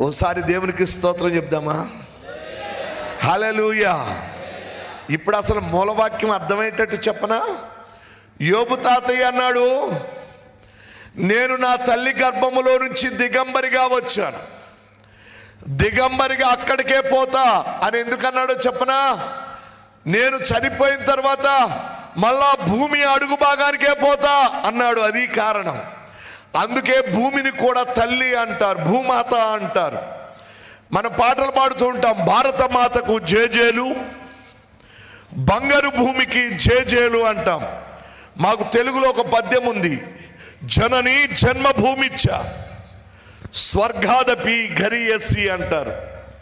ఓసారి దేవునికి స్తోత్రం చెప్దామా? హలలుయా ఇప్పుడు అసలు మూలవాక్యం అర్థమయ్యేటట్టు చెప్పనా? యోబు తాతయ్య అన్నాడు నేను నా తల్లి గర్భములో నుంచి దిగంబరిగా వచ్చాను. దిగంబరిగా అక్కడికే పోతా అని ఎందుకన్నాడో చెప్పనా? నేను చనిపోయిన తర్వాత మళ్ళా భూమి అడుగు భాగానికే పోతా అన్నాడు. అది కారణం. అందుకే భూమిని కూడా తల్లి అంటారు భూమాత అంటారు. మన పాటలు పాడుతూ ఉంటాం భారత మాతకు జేజేలు బంగారు భూమికి జేజేలు అంటాం. మాకు తెలుగులో ఒక పద్యం ఉంది జనని జన్మభూమిచ్చ స్వర్గాదపి గరియసి అంటారు.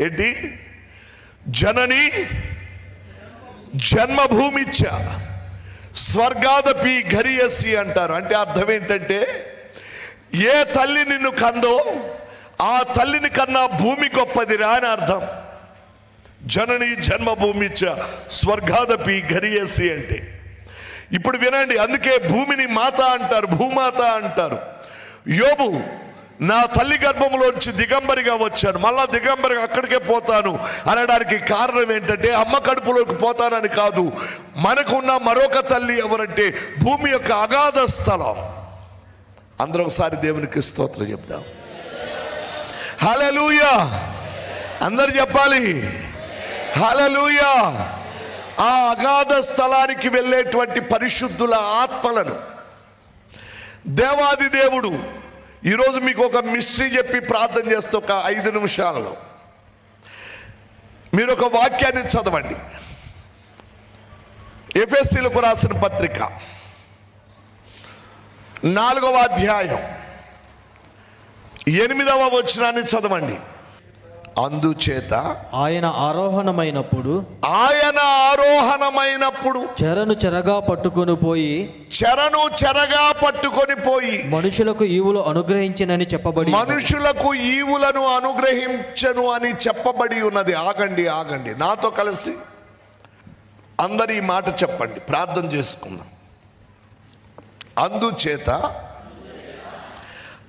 ఏంటి? జనని జన్మభూమిచ్చ స్వర్గాదపి గరియసి అంటారు. అంటే అర్థం ఏంటంటే ఏ తల్లి నిన్ను కందో ఆ తల్లిని కన్నా భూమి గొప్పదిరా అని అర్థం. జనని జన్మభూమిచ్చ స్వర్గాదపి గరియేసి అంటే. ఇప్పుడు వినండి అందుకే భూమిని మాత అంటారు భూమాత అంటారు. యోబు నా తల్లి గర్భంలోంచి దిగంబరిగా వచ్చాను. మళ్ళా దిగంబరిగా అక్కడికే పోతాను అనడానికి కారణం ఏంటంటే అమ్మ కడుపులోకి పోతానని కాదు. మనకున్న మరొక తల్లి ఎవరంటే భూమి యొక్క అగాధ స్థలం. అందరూ ఒకసారి దేవునికి స్తోత్రం చెప్దాం. హలలుయా అందరు చెప్పాలి. హలలుయా ఆ అగాధ స్థలానికి వెళ్ళేటువంటి పరిశుద్ధుల ఆత్మలను. దేవాది దేవుడు ఈరోజు మీకు ఒక మిస్టరీ చెప్పి ప్రార్థన చేస్తే ఒక ఐదు నిమిషాలలో. మీరు ఒక వాక్యాన్ని చదవండి. ఎఫ్ఎస్సీలకు రాసిన పత్రిక. నాలుగవ అధ్యాయం. ఎనిమిదవ వచనాన్ని చదవండి. అందుచేత ఆయన ఆరోహణమైనప్పుడు ఆయన ఆరోహణమైనప్పుడు చెరను చెరగా పట్టుకొని పోయి చెరను చెరగా పట్టుకొని పోయి మనుషులకు ఈవులు అనుగ్రహించినని చెప్పబడి. మనుషులకు ఈవులను అనుగ్రహించను అని చెప్పబడి ఉన్నది. ఆగండి ఆగండి. నాతో కలిసి అందరి మాట చెప్పండి. ప్రార్థన చేసుకుందాం. అందుచేత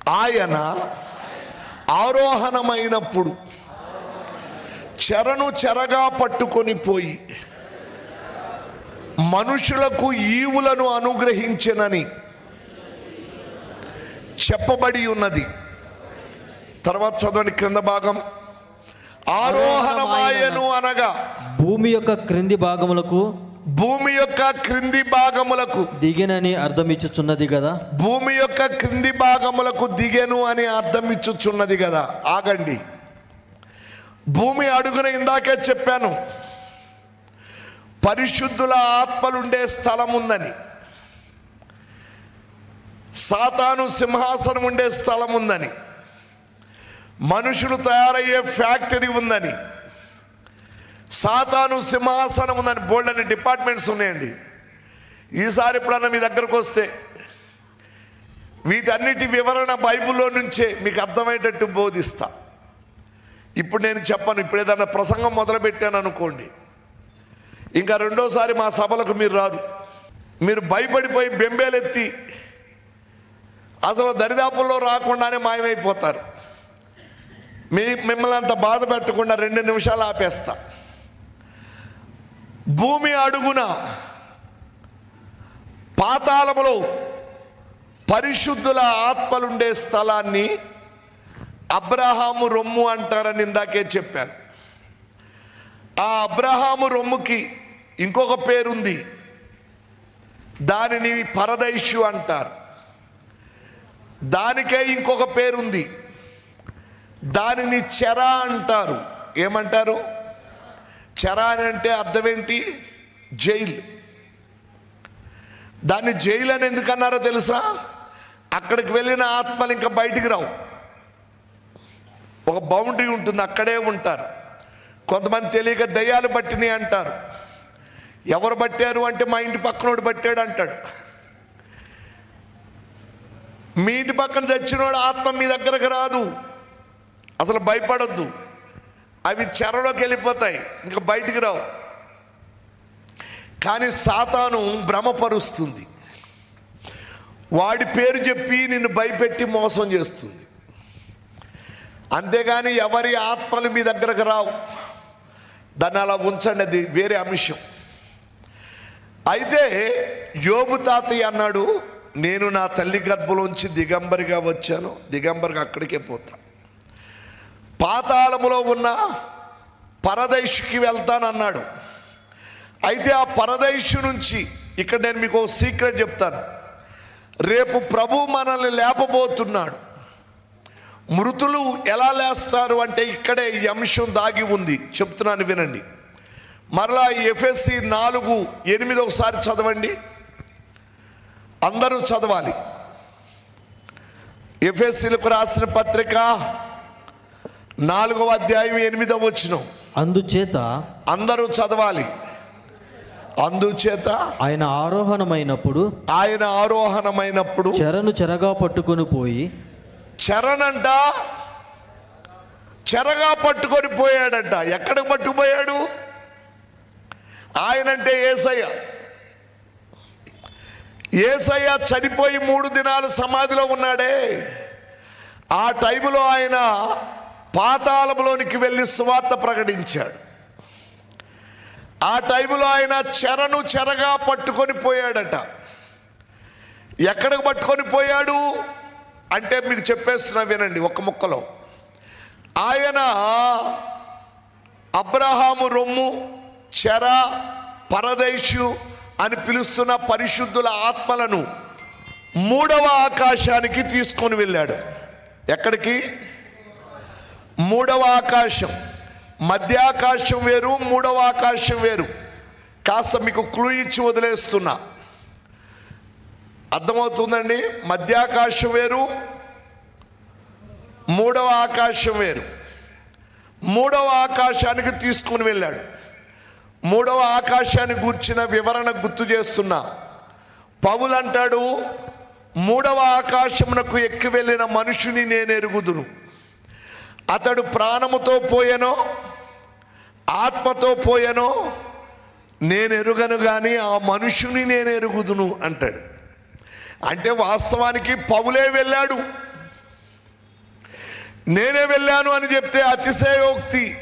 ఆయన ఆరోహణమైనప్పుడు చెరను చెరగా పట్టుకొని పోయి మనుషులకు ఈవులను అనుగ్రహించనని చెప్పబడి ఉన్నది. తర్వాత చదవండి క్రింద భాగం. ఆరోహణమాయను అనగా భూమి యొక్క క్రింది భాగములకు భూమి యొక్క క్రింది భాగములకు దిగినని అర్థమిచ్చుచున్నది కదా? భూమి యొక్క క్రింది భాగములకు దిగెను అని అర్థం ఇచ్చుచున్నది కదా? ఆగండి. భూమి అడుగున ఇందాకే చెప్పాను. పరిశుద్ధుల ఆత్మలుండే స్థలం ఉందని సాతాను సింహాసనం ఉండే స్థలం ఉందని మనుషులు తయారయ్యే ఫ్యాక్టరీ ఉందని. సాతాను సింహాసనం ఉందని బోల్డ్ అనే డిపార్ట్మెంట్స్ ఉన్నాయండి. ఈసారి ఎప్పుడన్నా మీ దగ్గరకు వస్తే వీటన్నిటి వివరణ బైబిల్లో నుంచే మీకు అర్థమయ్యేటట్టు బోధిస్తా. ఇప్పుడు నేను చెప్పను ఇప్పుడు ఏదన్నా ప్రసంగం మొదలుపెట్టాను అనుకోండి. ఇంకా రెండోసారి మా సభలకు మీరు రారు మీరు భయపడిపోయి బెంబేలెత్తి అసలు దరిదాపుల్లో రాకుండానే మాయమైపోతారు. మీ మిమ్మల్ని అంత బాధ పెట్టకుండా రెండు నిమిషాలు ఆపేస్తా. భూమి అడుగున పాతాళములో పరిశుద్ధుల ఆత్మలుండే స్థలాన్ని అబ్రహాము రొమ్ము అంటారని ఇందాకే చెప్పాను ఆ అబ్రహాము రొమ్ముకి ఇంకొక పేరుంది. దానిని పరదైషు అంటారు. దానికే ఇంకొక పేరుంది. దానిని చెర అంటారు. ఏమంటారు? చరాన్ అంటే అర్థం ఏంటి జైలు. దాన్ని జైలు అని ఎందుకన్నారో తెలుసా? అక్కడికి వెళ్ళిన ఆత్మలు ఇంకా బయటికి రావు. ఒక బౌండరీ ఉంటుంది అక్కడే ఉంటారు. కొంతమంది తెలియక దయ్యాలు పట్టినాయి అంటారు. ఎవరు పట్టారు అంటే మా ఇంటి పక్కనోడు పట్టాడు అంటాడు. మీ ఇంటి పక్కన చచ్చినోడు ఆత్మ మీ దగ్గరకు రాదు. అసలు భయపడొద్దు. అవి చెరలోకి వెళ్ళిపోతాయి. ఇంకా బయటికి రావు. కానీ సాతాను భ్రమపరుస్తుంది. వాడి పేరు చెప్పి నిన్ను భయపెట్టి మోసం చేస్తుంది. అంతేగాని ఎవరి ఆత్మలు మీ దగ్గరకు రావు. దాన్ని అలా ఉంచండి అది వేరే అంశం. అయితే యోబు తాతయ్య అన్నాడు నేను నా తల్లి గర్భంలోంచి దిగంబరిగా వచ్చాను. దిగంబరిగా అక్కడికే పోతాను పాతాళములో ఉన్న పరదేశుకి వెళ్తానన్నాడు. అయితే ఆ పరదేశు నుంచి ఇక్కడ నేను మీకు సీక్రెట్ చెప్తాను. రేపు ప్రభు మనల్ని లేపబోతున్నాడు. మృతులు ఎలా లేస్తారు అంటే ఇక్కడే ఈ అంశం దాగి ఉంది. చెప్తున్నాను వినండి. మరలా ఎఫ్ఎస్సి నాలుగు ఎనిమిది ఒకసారి చదవండి. అందరూ చదవాలి. ఎఫ్ఎస్సీలకు రాసిన పత్రిక నాలుగవ అధ్యాయం ఎనిమిదవ వచ్చిన అందుచేత అందరూ చదవాలి. అందుచేత ఆయన ఆరోహణమైనప్పుడు ఆయన ఆరోహణమైనప్పుడు చెరను చెరగా పట్టుకొని పోయి చెరనంట చెరగా పట్టుకొని పోయాడంట. ఎక్కడికి పట్టుకుపోయాడు? ఆయనంటే ఏసయ్య. ఏసయ్య చనిపోయి మూడు దినాలు సమాధిలో ఉన్నాడే. ఆ టైంలో ఆయన పాతాళంలోనికి వెళ్ళి సువార్త ప్రకటించాడు. ఆ టైంలో ఆయన చెరను చెరగా పట్టుకొని పోయాడట. ఎక్కడికి పట్టుకొని పోయాడు? అంటే మీకు చెప్పేస్తున్నా వినండి ఒక ముక్కలో. ఆయన అబ్రహాము రొమ్ము చెర పరదేశు అని పిలుస్తున్న పరిశుద్ధుల ఆత్మలను మూడవ ఆకాశానికి తీసుకొని వెళ్ళాడు. ఎక్కడికి? మూడవ ఆకాశం. మధ్యాకాశం వేరు మూడవ ఆకాశం వేరు. కాస్త మీకు క్లూ ఇచ్చి వదిలేస్తున్నా. అర్థమవుతుందండి? మధ్యాకాశం వేరు మూడవ ఆకాశం వేరు. మూడవ ఆకాశానికి తీసుకుని వెళ్ళాడు. మూడవ ఆకాశాన్ని గూర్చిన వివరణ గుర్తు చేస్తున్నా. పౌలంటాడు మూడవ ఆకాశమునకు ఎక్కి వెళ్ళిన మనుషుని నేను ఎరుగుదును అతడు ప్రాణముతో పోయెనో ఆత్మతో పోయెనో నేను ఎరుగను కానీ ఆ మనుషుని నేను ఎరుగుదును అంటాడు. అంటే వాస్తవానికి పౌలే వెళ్ళాడు. నేనే వెళ్ళాను అని చెప్తే అతిశయోక్తి.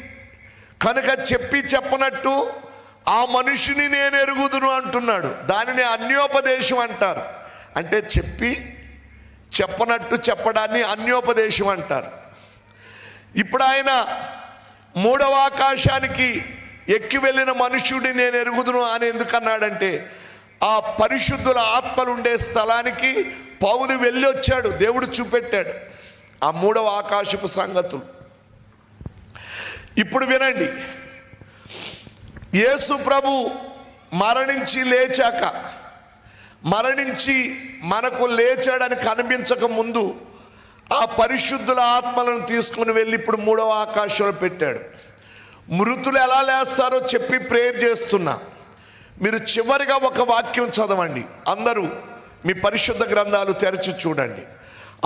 కనుక చెప్పి చెప్పనట్టు ఆ మనుషుని నేను ఎరుగుదును అంటున్నాడు. దానిని అన్యోపదేశం అంటారు. అంటే చెప్పి చెప్పనట్టు చెప్పడాన్ని అన్యోపదేశం అంటారు. ఇప్పుడు ఆయన మూడవ ఆకాశానికి ఎక్కి వెళ్ళిన మనుష్యుడిని నేను ఎరుగుదును అని ఎందుకన్నాడంటే ఆ పరిశుద్ధుల ఆత్మలు ఉండే స్థలానికి పౌలు వెళ్ళి వచ్చాడు దేవుడు చూపెట్టాడు. ఆ మూడవ ఆకాశపు సంగతులు. ఇప్పుడు వినండి. యేసు ప్రభు మరణించి లేచాక మరణించి మనకు లేచాడని కనిపించక ముందు ఆ పరిశుద్ధుల ఆత్మలను తీసుకుని వెళ్ళి ఇప్పుడు మూడవ ఆకాశంలో పెట్టాడు. మృతులు ఎలా లేస్తారో చెప్పి ప్రేయర్ చేస్తున్నా. మీరు చివరిగా ఒక వాక్యం చదవండి. అందరూ మీ పరిశుద్ధ గ్రంథాలు తెరచి చూడండి.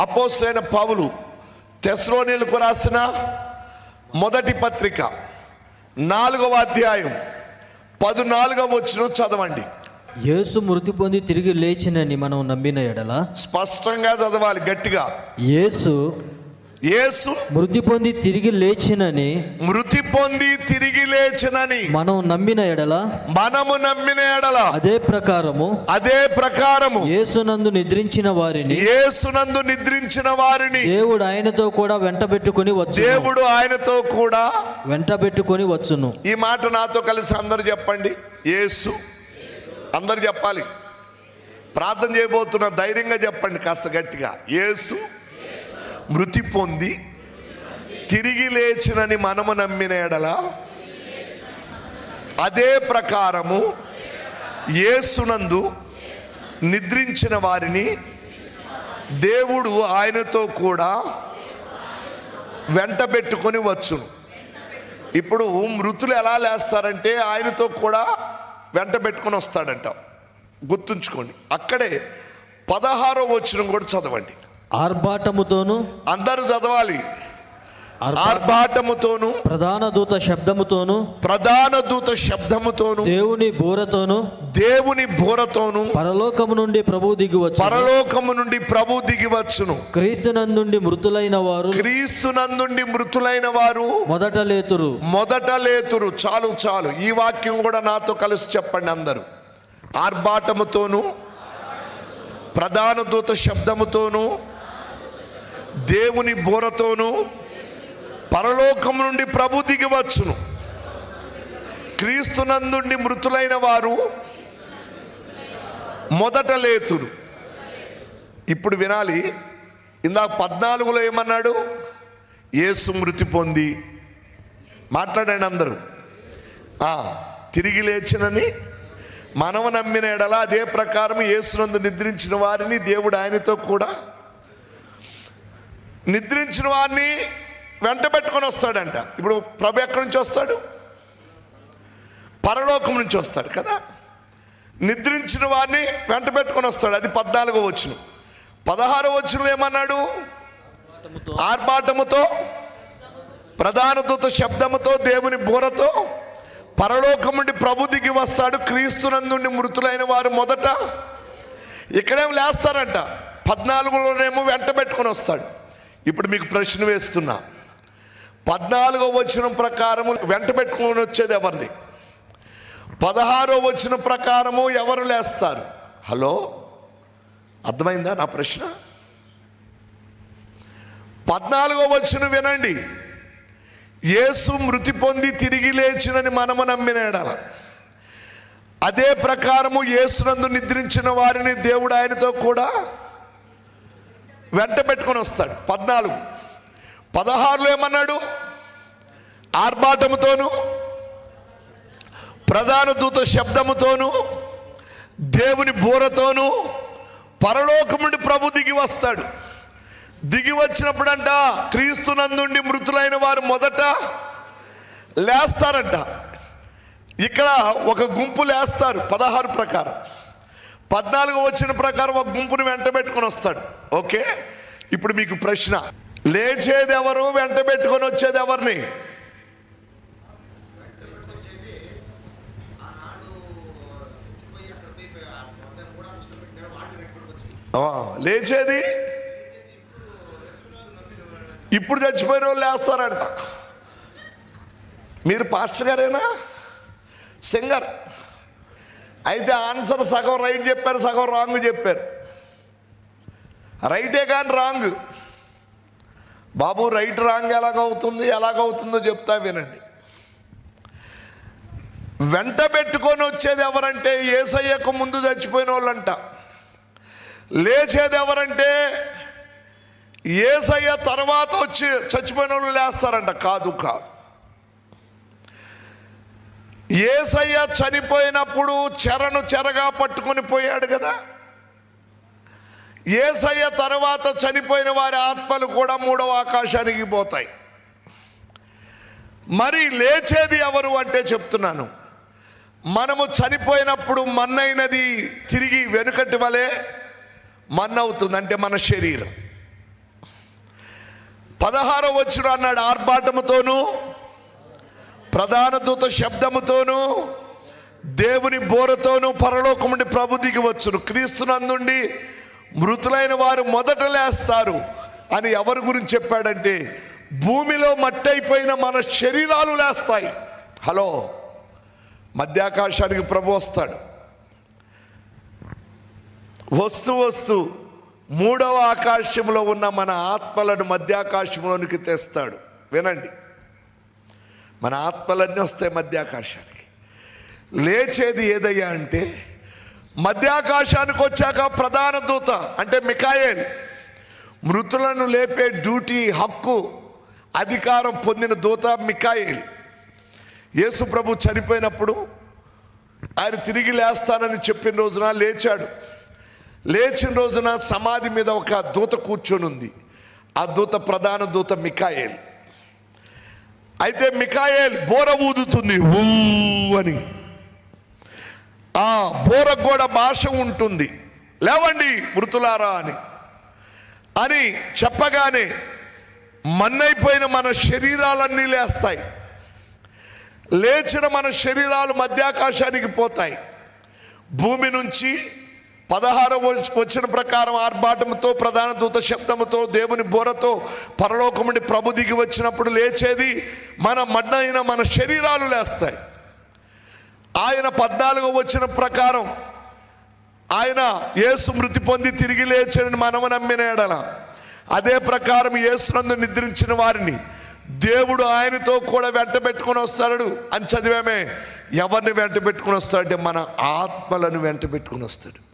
అపోసైన పౌలు తెస్రోనీలకు రాసిన మొదటి పత్రిక నాలుగవ అధ్యాయం పదునాలుగవ వచ్చిన చదవండి. యేసు మృతి పొంది తిరిగి లేచినని మనం నమ్మిన ఎడల స్పష్టంగా చదవాలి గట్టిగా. యేసు యేసు మృతి పొంది తిరిగి లేచినని మృతి పొంది తిరిగి లేచినని మనం నమ్మిన ఎడల మనము నమ్మిన ఎడల అదే ప్రకారము అదే ప్రకారము యేసునందు నిద్రించిన వారిని యేసునందు నిద్రించిన వారిని దేవుడు ఆయనతో కూడా వెంటబెట్టుకొని వచ్చు దేవుడు ఆయనతో కూడా వెంటబెట్టుకొని వచ్చును. ఈ మాట నాతో కలిసి అందరు చెప్పండి. యేసు అందరు చెప్పాలి. ప్రార్థన చేయబోతున్న ధైర్యంగా చెప్పండి కాస్త గట్టిగా. యేసు మృతి పొంది తిరిగి లేచినని మనము నమ్మిన ఎడల అదే ప్రకారము యేసునందు నిద్రించిన వారిని దేవుడు ఆయనతో కూడా వెంట పెట్టుకొని వచ్చును. ఇప్పుడు మృతులు ఎలా లేస్తారంటే ఆయనతో కూడా వెంట పెట్టుకొని వస్తాడంట. గుర్తుంచుకోండి. అక్కడే పదహారో వచ్చిన కూడా చదవండి. ఆర్భాటముతోను అందరూ చదవాలి. ఆర్భాటముతోను ప్రధాన దూత శబ్దముతోను ప్రధాన దూత శబ్దముతోను దేవుని బూరతోను దేవుని బోరతోను పరలోకము నుండి ప్రభు దిగివచ్చు పరలోకము నుండి ప్రభు దిగివచ్చును క్రీస్తునందుండి మృతులైన వారు క్రీస్తునందుండి మృతులైన వారు మొదట లేతురు. మొదట లేతురు. చాలు చాలు. ఈ వాక్యం కూడా నాతో కలిసి చెప్పండి అందరూ. ఆర్భాటముతోను ప్రధాన దూత శబ్దముతోను దేవుని బోరతోను పరలోకం నుండి ప్రభు దిగివచ్చును క్రీస్తునందుండి మృతులైన వారు మొదట లేతురు. ఇప్పుడు వినాలి ఇందాక పద్నాలుగులో ఏమన్నాడు? యేసు మృతి పొంది. మాట్లాడండి అందరూ. ఆ, తిరిగి లేచినని మనము నమ్మిన ఎడల అదే ప్రకారం యేసునందు నిద్రించిన వారిని దేవుడు ఆయనతో కూడా నిద్రించిన వారిని వెంట పెట్టుకొని వస్తాడంట. ఇప్పుడు ప్రభు ఎక్కడి నుంచి వస్తాడు? పరలోకం నుంచి వస్తాడు కదా? నిద్రించిన వారిని వెంట పెట్టుకొని వస్తాడు. అది పద్నాలుగో వచ్చిన పదహారో వచ్చిన ఏమన్నాడు? ఆర్భాటముతో ప్రధానతతో శబ్దముతో దేవుని బూరతో పరలోకం నుండి ప్రభు దిగి వస్తాడు. క్రీస్తునందుండి మృతులైన వారు మొదట ఇక్కడేం లేస్తారంట. పద్నాలుగులోనేమో వెంట పెట్టుకొని వస్తాడు. ఇప్పుడు మీకు ప్రశ్న వేస్తున్నా. పద్నాలుగో వచ్చిన ప్రకారము వెంట పెట్టుకొని వచ్చేది ఎవరిని పదహారో వచ్చిన ప్రకారము ఎవరు లేస్తారు? హలో? అర్థమైందా నా ప్రశ్న? పద్నాలుగో వచ్చిన వినండి. యేసు మృతి పొంది తిరిగి లేచినని మనము నమ్మిన అదే ప్రకారము యేసునందు నిద్రించిన వారిని దేవుడు ఆయనతో కూడా వెంట పెట్టుకొని వస్తాడు. పద్నాలుగు. పదహారులో ఏమన్నాడు? ఆర్భాటముతోను ప్రధాన దూత శబ్దముతోను దేవుని బోరతోను పరలోకముడి ప్రభు దిగి వస్తాడు. దిగి వచ్చినప్పుడంట క్రీస్తునందుండి మృతులైన వారు మొదట లేస్తారంట. ఇక్కడ ఒక గుంపు లేస్తారు పదహారు ప్రకారం. పద్నాలుగు వచ్చిన ప్రకారం ఒక గుంపును వెంట పెట్టుకొని వస్తాడు. ఓకే? ఇప్పుడు మీకు ప్రశ్న. లేచేది ఎవరు వెంట పెట్టుకొని వచ్చేది ఎవరిని లేచేది? ఇప్పుడు చచ్చిపోయిన వాళ్ళు లేస్తారంట. మీరు పాస్టర్ గారేనా? సింగర్. అయితే ఆన్సర్ సగం రైట్ చెప్పారు సగం రాంగ్ చెప్పారు. రైటే కానీ రాంగ్. బాబు రైట్ రాంగ్ ఎలాగవుతుంది ఎలాగవుతుందో చెప్తా వినండి. వెంట పెట్టుకొని వచ్చేది ఎవరంటే ఏసయ్యకు ముందు చచ్చిపోయిన వాళ్ళంట. లేచేది ఎవరంటే ఏసయ్య తర్వాత వచ్చి చచ్చిపోయిన వాళ్ళు లేస్తారంట. కాదు కాదు. ఏసయ్య చనిపోయినప్పుడు చెరను చెరగా పట్టుకొని పోయాడు కదా. ఏసయ్య తర్వాత చనిపోయిన వారి ఆత్మలు కూడా మూడవ ఆకాశానికి పోతాయి. మరి లేచేది ఎవరు అంటే చెప్తున్నాను. మనము చనిపోయినప్పుడు మన్నైనది తిరిగి వెనుకటి వలె మన్నవుతుంది అంటే మన శరీరం. పదహారో వచ్చుడు అన్నాడు ఆర్భాటముతోనూ ప్రధాన దూత శబ్దముతోనూ దేవుని బోరతోనూ పరలోకముండి ప్రభు దిగి వచ్చును. క్రీస్తునందుండి మృతులైన వారు మొదట లేస్తారు అని ఎవరి గురించి చెప్పాడంటే భూమిలో మట్టయిపోయిన మన శరీరాలు లేస్తాయి. హలో మధ్యాకాశానికి ప్రభు వస్తాడు. వస్తూ వస్తూ మూడవ ఆకాశంలో ఉన్న మన ఆత్మలను మధ్యాకాశంలోనికి తెస్తాడు. వినండి. మన ఆత్మలన్నీ వస్తాయి మధ్యాకాశానికి. లేచేది ఏదయ్యా అంటే మధ్యాకాశానికి వచ్చాక ప్రధాన దూత అంటే మికాయేల్ మృతులను లేపే డ్యూటీ హక్కు అధికారం పొందిన దూత మికాయిల్ యేసు ప్రభు చనిపోయినప్పుడు ఆయన తిరిగి లేస్తానని చెప్పిన రోజున లేచాడు. లేచిన రోజున సమాధి మీద ఒక దూత కూర్చొని ఉంది. ఆ దూత ప్రధాన దూత మికాయేల్ అయితే మికాయేల్ బోర ఊదుతుంది ఊ అని. ఆ బోరకు కూడా భాష ఉంటుంది. లేవండి మృతులారా అని. అని చెప్పగానే మన్నైపోయిన మన శరీరాలన్నీ లేస్తాయి. లేచిన మన శరీరాలు మధ్యాకాశానికి పోతాయి. భూమి నుంచి పదహార వచ్చిన ప్రకారం ఆర్భాటంతో ప్రధాన దూత శబ్దముతో దేవుని బోరతో పరలోకముడి ప్రభు దిగి వచ్చినప్పుడు లేచేది మన మన్నైన మన శరీరాలు లేస్తాయి. ఆయన పద్నాలుగు వచ్చిన ప్రకారం ఆయన యేసు మృతి పొంది తిరిగి లేచని మనము నమ్మిన ఎడల. అదే ప్రకారం యేసునందు నిద్రించిన వారిని దేవుడు ఆయనతో కూడా వెంట పెట్టుకుని వస్తాడు అని చదివామే. ఎవరిని వెంట పెట్టుకుని వస్తాడంటే మన ఆత్మలను వెంట పెట్టుకుని వస్తాడు.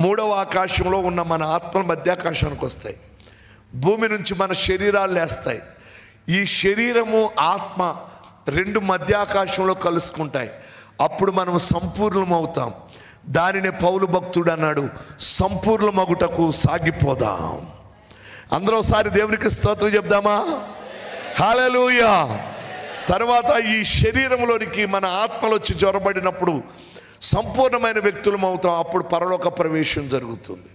మూడవ ఆకాశంలో ఉన్న మన ఆత్మల మధ్యాకాశానికి వస్తాయి. భూమి నుంచి మన శరీరాలు లేస్తాయి. ఈ శరీరము ఆత్మ రెండు మధ్యాకాశంలో కలుసుకుంటాయి. అప్పుడు మనం సంపూర్ణం అవుతాం దానినే పౌలు భక్తుడు అన్నాడు సంపూర్ణమగుటకు సాగిపోదాం. అందరూ ఒకసారి దేవునికి స్తోత్రం చెప్దామా? హాలూయా తర్వాత ఈ శరీరంలోనికి మన ఆత్మలోచి వచ్చి జ్వరబడినప్పుడు సంపూర్ణమైన వ్యక్తులం అవుతాం. అప్పుడు పరలోక ప్రవేశం జరుగుతుంది.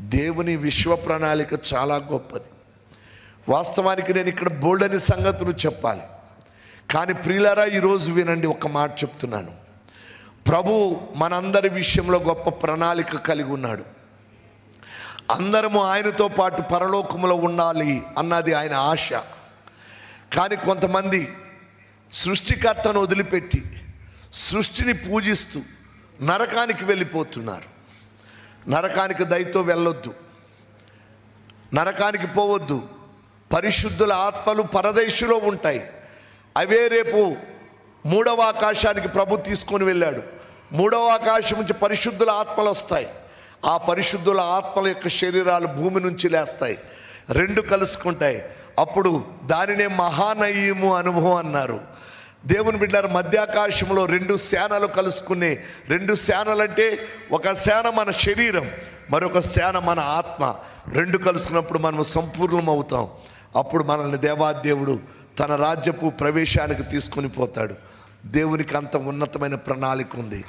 దేవుని విశ్వ ప్రణాళిక చాలా గొప్పది. వాస్తవానికి నేను ఇక్కడ బోల్డని సంగతులు చెప్పాలి. కానీ ప్రియులారా ఈరోజు వినండి ఒక మాట చెప్తున్నాను. ప్రభు మనందరి విషయంలో గొప్ప ప్రణాళిక కలిగి ఉన్నాడు. అందరము ఆయనతో పాటు పరలోకములో ఉండాలి అన్నది ఆయన ఆశ. కానీ కొంతమంది సృష్టికర్తను వదిలిపెట్టి సృష్టిని పూజిస్తూ నరకానికి వెళ్ళిపోతున్నారు. నరకానికి దయతో వెళ్ళొద్దు. నరకానికి పోవద్దు. పరిశుద్ధుల ఆత్మలు పరదేశులో ఉంటాయి. అవే రేపు మూడవ ఆకాశానికి ప్రభు తీసుకొని వెళ్ళాడు. మూడవ ఆకాశం నుంచి పరిశుద్ధుల ఆత్మలు వస్తాయి. ఆ పరిశుద్ధుల ఆత్మల యొక్క శరీరాలు భూమి నుంచి లేస్తాయి. రెండు కలుసుకుంటాయి. అప్పుడు దానినే మహానయము అనుభవం అన్నారు. దేవుని బిడ్డారు మధ్యాకాశంలో రెండు శానలు కలుసుకునే రెండు సేనలు అంటే ఒక శాన మన శరీరం మరొక శాన మన ఆత్మ. రెండు కలుసుకున్నప్పుడు మనం సంపూర్ణం అవుతాం అప్పుడు మనల్ని దేవాదేవుడు తన రాజ్యపు ప్రవేశానికి తీసుకొని పోతాడు. దేవునికి అంత ఉన్నతమైన ప్రణాళిక ఉంది.